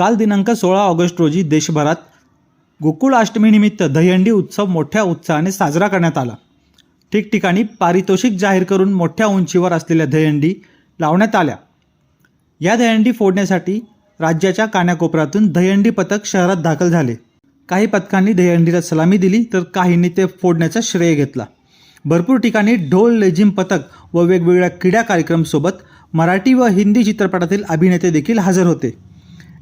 काल दिनांक सोळा ऑगस्ट रोजी देशभरात गोकुळ अष्टमीनिमित्त दहीहंडी उत्सव मोठ्या उत्साहाने साजरा करण्यात आला. ठिकठिकाणी पारितोषिक जाहीर करून मोठ्या उंचीवर असलेल्या दहीहंडी लावण्यात आल्या. या दहीहंडी फोडण्यासाठी राज्याच्या कानाकोपऱ्यातून दहीहंडी पथक शहरात दाखल झाले. काही पथकांनी दहीहंडीला सलामी दिली तर काहींनी ते फोडण्याचा श्रेय घेतला. भरपूर ठिकाणी ढोल लेझिम पथक व वेगवेगळ्या क्रीडा कार्यक्रमसोबत मराठी व हिंदी चित्रपटातील अभिनेते देखील हजर होते.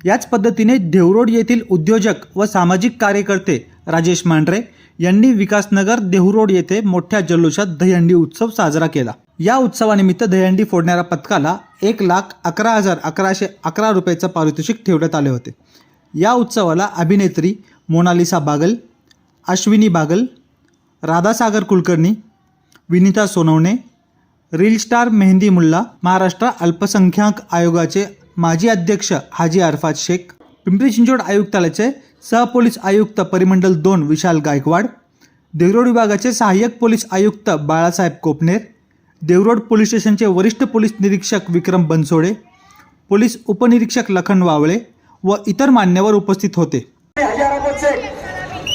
याच पद्धतीने देहरोड येथील उद्योजक व सामाजिक कार्यकर्ते राजेश मांढरे यांनी विकासनगर देहरोड येथे मोठ्या जल्लोषात दहीहंडी उत्सव साजरा केला. या उत्सवानिमित्त दहीहंडी फोडणाऱ्या पथकाला एक लाख अकरा हजार अकराशे अकरा रुपयाचं पारितोषिक ठेवण्यात आले होते. या उत्सवाला अभिनेत्री मोनालिसा बागल अश्विनी बागल राधासागर कुलकर्णी विनिता सोनवणे रील स्टार मेहंदी मुल्ला महाराष्ट्र अल्पसंख्याक आयोगाचे माजी अध्यक्ष हाजी अरफात शेख पिंपरी चिंचवड आयुक्तालयाचे सहपोलीस आयुक्त परिमंडल दोन विशाल गायकवाड देवरोड विभागाचे सहाय्यक पोलीस आयुक्त बाळासाहेब कोपनेर देवरोड पोलीस स्टेशनचे वरिष्ठ पोलीस निरीक्षक विक्रम बनसोडे पोलीस उपनिरीक्षक लखन वावळे व इतर मान्यवर उपस्थित होते.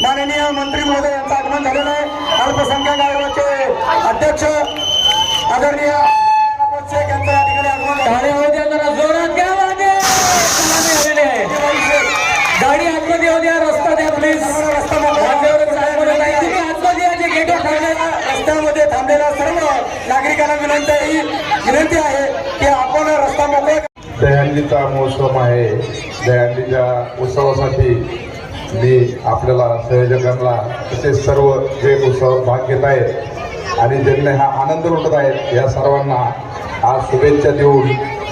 माननीय मंत्री महोदय यांचं आगमन झालेलं आहे. अल्पसंख्याक आयोगाचे अध्यक्ष आदरणीय गाडी आतमध्ये होऊ द्या रस्ता द्या प्लीज आहे, तुम्ही आतमध्ये या जे गेटवर थांबलेला रस्त्यामध्ये थांबलेल्या सर्व नागरिकांना विनंती ही विनंती आहे की आपण रस्ता मोकळा दहीहंडीचा महोत्सव आहे. दहीहंडीच्या उत्सवासाठी मी आपल्याला संयोजकांना तसेच सर्व जे उत्सवात भाग घेत आहेत आणि ज्यांना हा आनंद लुटत आहेत या सर्वांना आज शुभेच्छा देऊन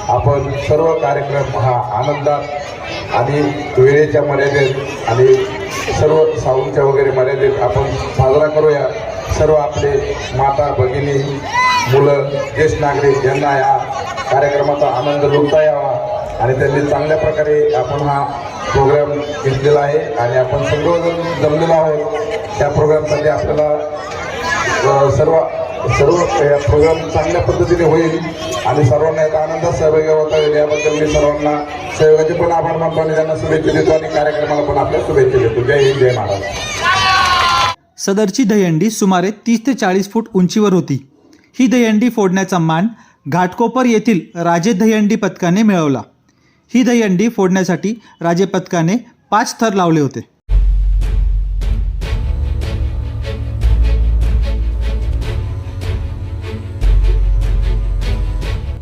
आपण सर्व कार्यक्रम हा आनंदात आणि वेळेच्या मर्यादेत आणि सर्व साऊंडच्या वगैरे मर्यादेत आपण साजरा करूया. सर्व आपले माता भगिनी मुलं ज्येष्ठ नागरिक यांना या कार्यक्रमाचा आनंद लुटता यावा आणि त्यांनी चांगल्या प्रकारे आपण हा प्रोग्राम घेतलेला आहे आणि आपण सर्वजण जमलेलो आहोत. त्या प्रोग्रामसाठी आपल्याला सर्व सर्व प्रोग्राम चांगल्या पद्धतीने होईल. आणि सर्वांना याचा आनंदात सहभागी होता येईल. याबद्दल मी सर्वांना सहयोगाचे पण आभार मानतो आणि त्यांना शुभेच्छा देतो आणि कार्यक्रमाला पण आपल्या शुभेच्छा देतो. जय हिंद जय महाराज सदरची दहीहंडी सुमारे तीस ते चाळीस फूट उंचीवर होती. ही दहीहंडी फोडण्याचा मान घाटकोपर येथील राजे दहीहंडी पथकाने मिळवला. ही दहीहंडी फोडण्यासाठी राजे पथकाने पाच थर लावले होते.